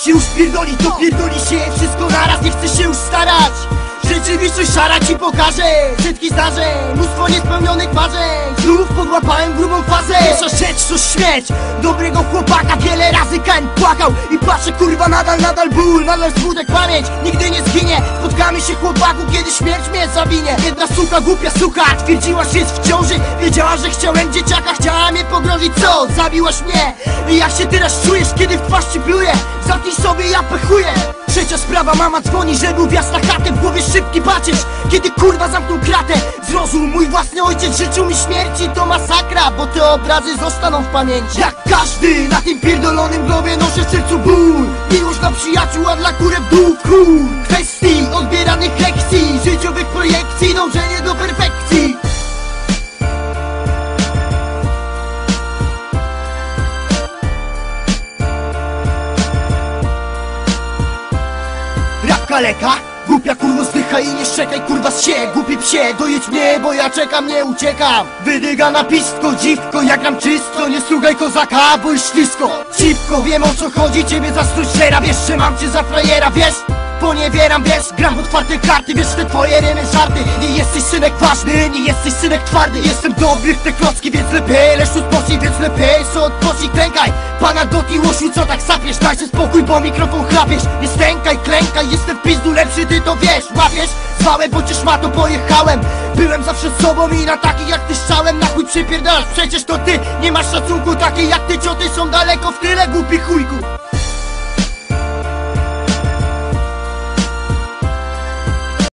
się już pierdoli, to pierdoli się. Wszystko naraz Nie chcę się już starać. Rzeczywistość szara ci pokaże Setki zdarzeń, mnóstwo niespełnionych marzeń Znów podłapałem grubą fazę. Pierwsza rzecz to śmierć. Dobrego chłopaka wiele razy Kain płakał. I patrzę kurwa nadal, nadal ból Nadal smutek pamięć, nigdy nie zginie. Spotkamy się chłopaku, kiedy śmierć mnie zawinie Jedna suka, głupia suka Twierdziła, że jest w ciąży. Wiedziała, że chciałem dzieciaka Chciała mnie pogrążyć, co? Zabiłaś mnie? Jak się teraz czujesz, kiedy w twarz ci pluję? Zamknij sobie, ja pechuję. Trzecia sprawa, mama dzwoni, że był wjazd na chatę W głowie szybki pacierz, kiedy kurwa zamknął kratę Mój własny ojciec życzył mi śmierci To masakra, bo te obrazy zostaną w pamięci. Jak każdy na tym pierdolonym globie noszę w sercu ból. Miłość dla przyjaciół, a dla kurę w dół król. Kwestii odbieranych lekcji Życiowych projekcji, dążenie do perfekcji. Rap kaleka Głupia kurwo zdycha i nie szczekaj kurwa z się. Głupi psie, dojedź mnie, bo ja czekam, nie uciekam. Wydyga na pistko, dziwko, ja gram czysto. Nie strugaj kozaka, bo już ślisko. Cipko, wiem o co chodzi, ciebie zastruć szera Wiesz, że mam cię za frajera, wiesz? Poniewieram, wiesz, gram w otwarte karty Wiesz, te twoje rymy żarty. Nie jesteś synek ważny, nie jesteś synek twardy. Jestem dobry w te klocki, więc lepiej Lecz odpocznij, więc lepiej, co odpocznij, klękaj. Pana Doti łosiu, co tak sapiesz Dajcie spokój, bo mikrofon chlapiesz. Nie stękaj, klękaj, jestem w pizdu lepszy Ty to wiesz, łapiesz? Zwałem, bo cię szmato pojechałem. Byłem zawsze z sobą i na takich jak ty strzałem Na chuj przypierdalasz, przecież to ty Nie masz szacunku takiej jak ty Cioty są daleko w tyle, głupi chujku